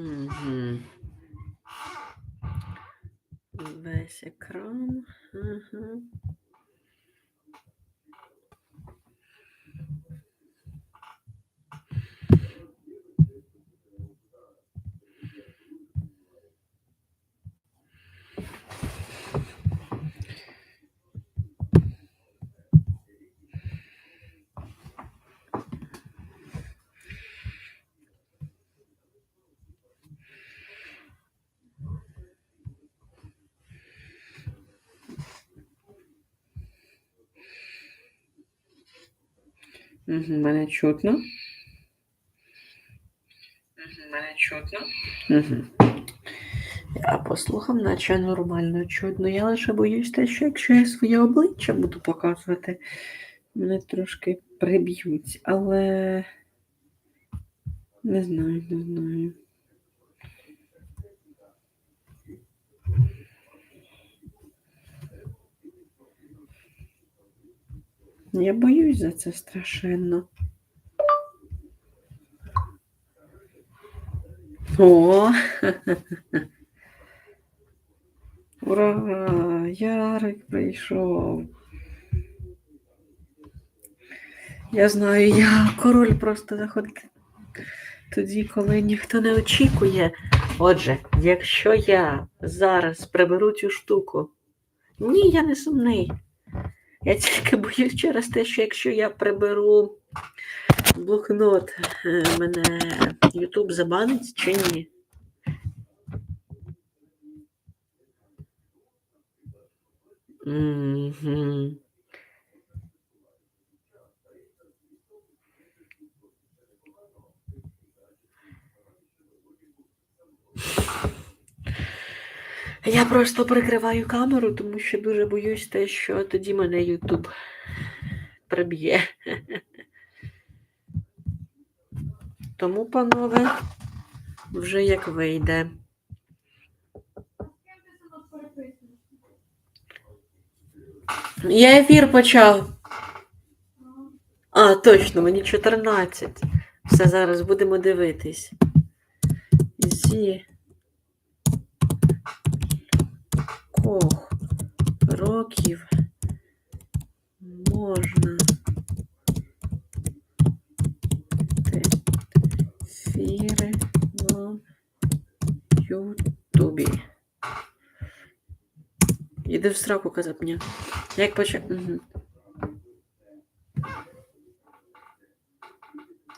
Угу. Весь екран. Угу. Угу. Мене чутно. Мене чутно. Угу. Я послухав, наче нормально чутно. Я лише боюсь те, що якщо я своє обличчя буду показувати, мене трошки приб'ють, але не знаю, не знаю. Я боюсь за це страшенно. О! Ура! Ярик прийшов. Я знаю, я король просто заходить тоді, коли ніхто не очікує. Отже, якщо я зараз приберу цю штуку, ні, я не сумний. Я тільки боюсь через те, що якщо я приберу блокнот, е, мене YouTube забанить чи ні? Мгм. Я просто прикриваю камеру, тому що дуже боюсь те, що тоді мене YouTube приб'є. Тому, панове, вже як вийде. Я ефір почав. А, точно, мені 14. Все, зараз будемо дивитись. Зі кох років можна ефіри на Ютубі. Іди в сраку казав мені. Як почав. Угу.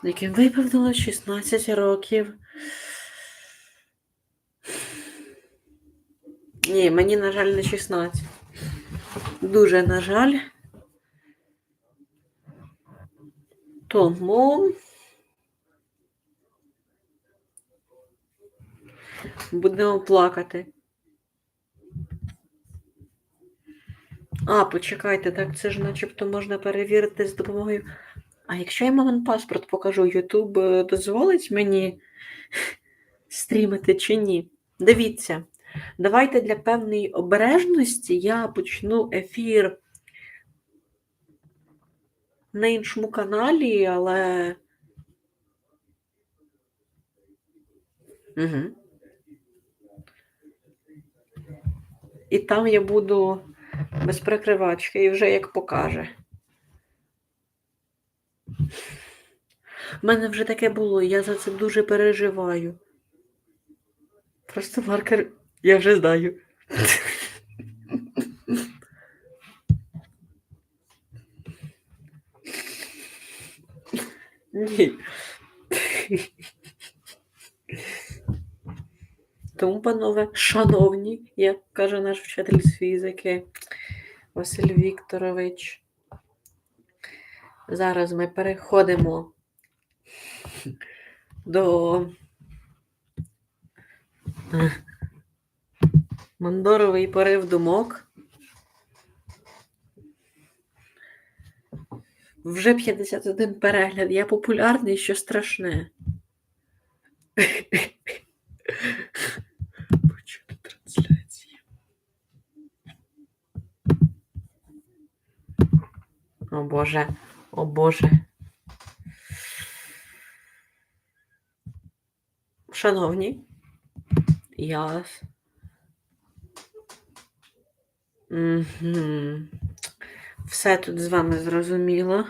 Яким виповнилось 16 років. Ні, мені, на жаль, не 16. Дуже, на жаль. Тому будемо плакати. А, почекайте, так це ж начебто можна перевірити з допомогою. А якщо я мамин паспорт покажу, Ютуб е, дозволить мені стрімити чи ні? Дивіться, давайте для певної обережності я почну ефір на іншому каналі, але. Угу. І там я буду без прикривачки і вже як покаже. У мене вже таке було, я за це дуже переживаю. Просто маркер я вже знаю. Ні. Тому, панове, шановні, як каже наш вчитель з фізики Василь Вікторович. Зараз ми переходимо до Мондоровий порив думок. Вже 51 перегляд. Я популярний, що страшне. Почути трансляції. О Боже, о Боже. Шановні, Яс. Угу. Все тут з вами зрозуміло.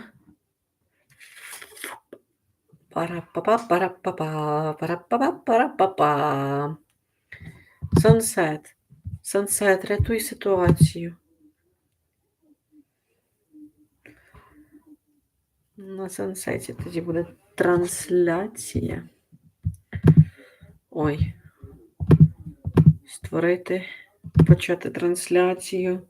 Пара-па-па, пара-па-па, пара-па-па, пара-па-па. Сансет. Сансет, рятуй ситуацію. На сансеті тоді буде трансляція. Ой. Створити, почати трансляцію.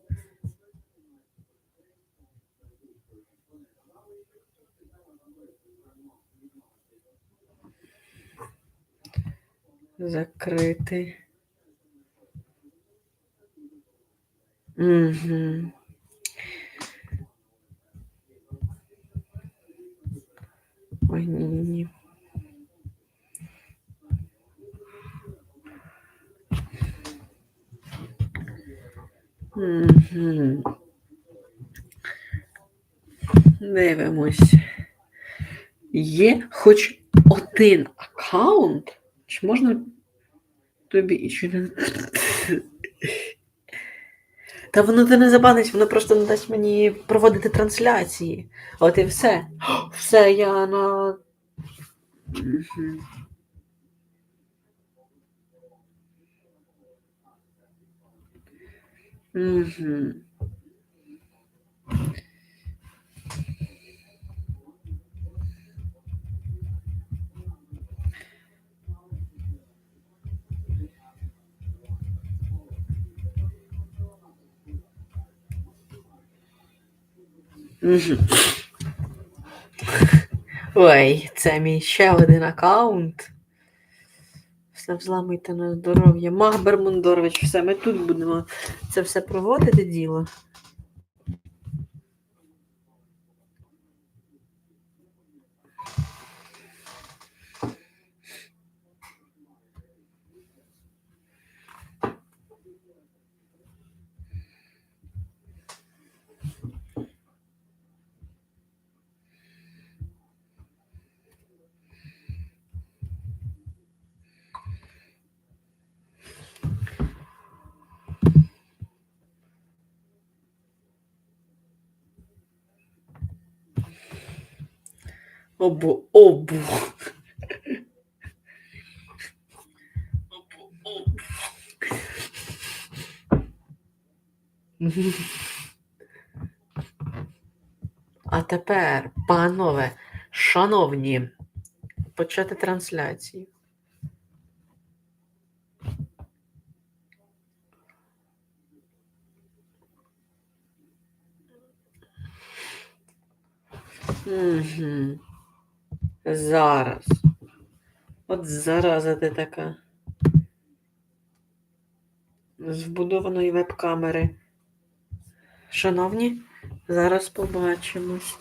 Закрити. Угу. Ой, ні-ні-ні. Дивимось. Є хоч один аккаунт? Чи можна тобі і чи не. Та воно те не забанить, воно просто не дасть мені проводити трансляції. От і все. Все, я на. Мгм. Мгм. Мгм. Ой, це мій ще один аккаунт. Все взламуйте на здоров'я. Мах Бермундорович, все, ми тут будемо це все проводити діло. Обу, обу. А тепер, панове, шановні, почати трансляцію. Угу. Зараз. От зараза ти така. З вбудованої веб-камери. Шановні, зараз побачимось.